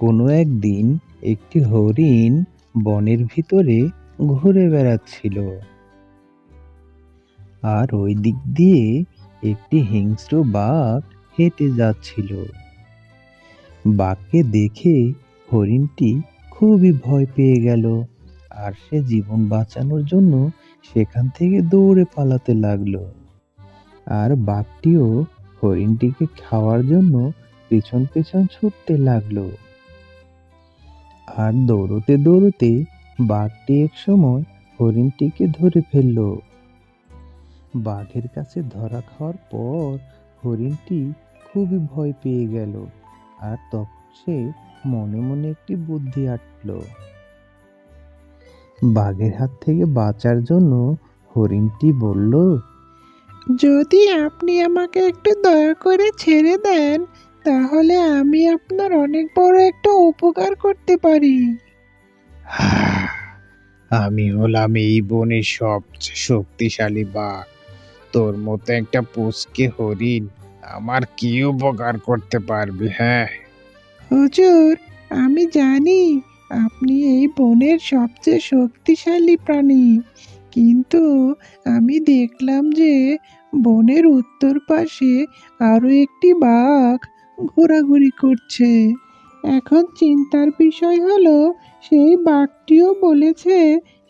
কোনো একদিন একটি হরিণ বনের ভিতরে ঘুরে বেড়াচ্ছিল। আর ওই দিক দিয়ে একটি হিংস্র বাঘ হেঁটে যাচ্ছিল। বাঘকে দেখে হরিণটি খুবই ভয় পেয়ে গেল আর সে জীবন বাঁচানোর জন্য সেখান থেকে দৌড়ে পালাতে লাগল। আর বাঘটিও হরিণটিকে খাওয়ার জন্য পেছন পেছন ছুটতে লাগল। আর দৌড়তে দৌড়তে বাঘটি এক সময় হরিণটিকে ধরে ফেলল। বাঘের কাছে ধরা খাওয়ার পর হরিণটি খুবই ভয় পেয়ে গেল আর তখন সে মনে মনে একটি বুদ্ধি আটলো। বাঘের হাত থেকে বাঁচার জন্য হরিণটি বলল, যদি আপনি আমাকে একটু দয়া করে ছেড়ে দেন তাহলে আমি আপনার অনেক বড় একটা উপকার করতে পারি। আমি হলাম এই বনের সবচেয়ে শক্তিশালী বাঘ। তোর মতো একটা পুচকে হরিণ আমার কি উপকার করতে পারবে হ্যাঁ? হুজুর আমি জানি আপনি এই বনের সবচেয়ে শক্তিশালী প্রাণী কিন্তু আমি দেখলাম যে বনের উত্তর পাশে আরও একটি বাঘ ঘোরাঘুরি করছে। এখন চিন্তার বিষয় হলো সেই বাঘটিও বলেছে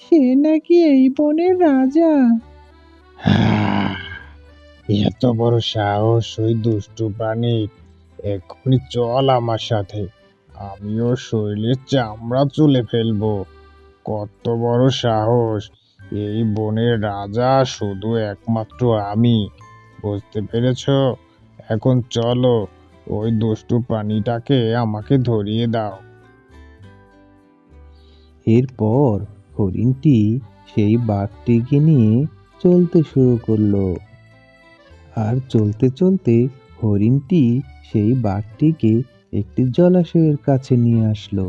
সে নাকি এই বনের রাজা। হ্যাঁ, এত বড় সাহস ওই দুষ্টু প্রাণীর এক্ষুনি চল আমার সাথে আমিও শরীরের চামড়া তুলে ফেলব। কত বড় সাহস এই বনের রাজা শুধু একমাত্র আমি। বুঝতে পেরেছ? এখন চলো ওই দুষ্টু প্রাণীটাকে আমাকে ধরিয়ে দাও। এরপর হরিণটি সেই বাঘটিকে নিয়ে চলতে শুরু করল। আর চলতে চলতে হরিণটি সেই বাঘটিকে একটি জলাশয়ের কাছে নিয়ে আসলো।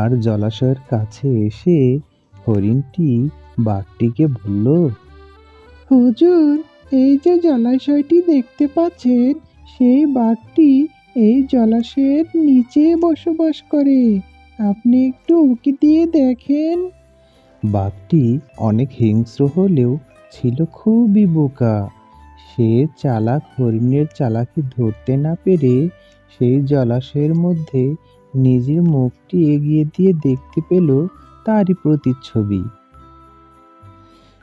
আর জলাশয়ের কাছে এসে হরিণটি বাঘটিকে বলল, হুজুর, এই যে জলাশয়টি দেখতে পাচ্ছেন সেই বাঘটি এই জলাশয়ের নিচে বসবাস করে। আপনি একটু উঁকি দিয়ে দেখেন। বাঘটি অনেক হিংস্র হলেও ছিল খুবই বোকা। সে চালাক হরিণের চালাকি ধরতে না পেরে সেই জলাশয়ের মধ্যে নিজের মুখটি এগিয়ে দিয়ে দেখতে পেল তারই প্রতিচ্ছবি।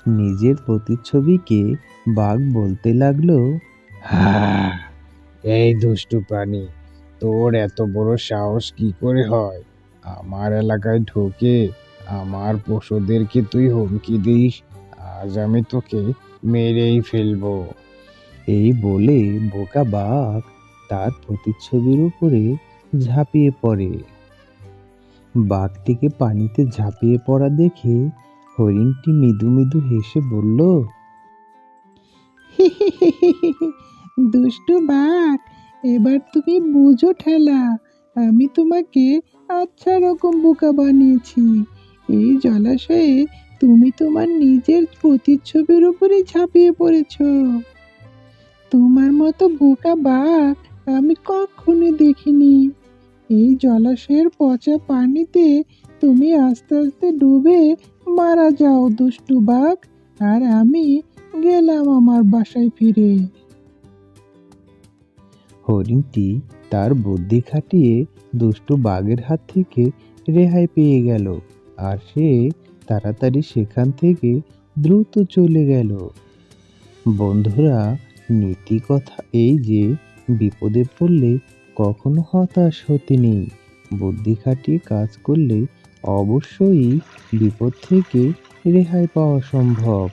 নিজের প্রতিচ্ছবিকে বাঘ বলতে লাগল হ্যাঁ এই দুষ্টু প্রাণী, তোর এত বড় সাহস কি করে হয়? আমার এলাকায় ঢোকে আমার পশুদেরকে তুই হুমকি দিস, আজ আমি তোকে মেরেই ফেলব। এই বলে বোকা বাঘ তার প্রতিচ্ছবির উপরে ঝাঁপিয়ে পড়ে। বাঘটিকে পানিতে ঝাঁপিয়ে পড়া দেখে হরিণটি মৃদু মৃদু হেসে বলল দুষ্টু বাঘ, এবার তুমি বুঝো ঠেলা, আমি তোমাকে আচ্ছা রকম বোকা বানিয়েছি। এই জলাশয়ে তুমি তোমার নিজের প্রতিচ্ছবির উপরে ঝাঁপিয়ে পড়েছ। তোমার মতো বোকা বাঘ আমি কখনো দেখিনি। এই জলাশয়ের পচা পানিতে তুমি আস্তে আস্তে ডুবে মারা যাও দুষ্টু বাঘ, আর আমি গেলাম আমার বাসায় ফিরে। হরিণটি তার বুদ্ধি খাটিয়ে দুষ্টু বাঘের হাত থেকে রেহাই পেয়ে গেল আর সে তাড়াতাড়ি সেখান থেকে দ্রুত চলে গেল। বন্ধুরা, নীতি কথা এই যে বিপদে পড়লে কখনো হতাশ হতে নেই। বুদ্ধি খাটিয়ে কাজ করলে অবশ্যই বিপদ থেকে রেহাই পাওয়া সম্ভব।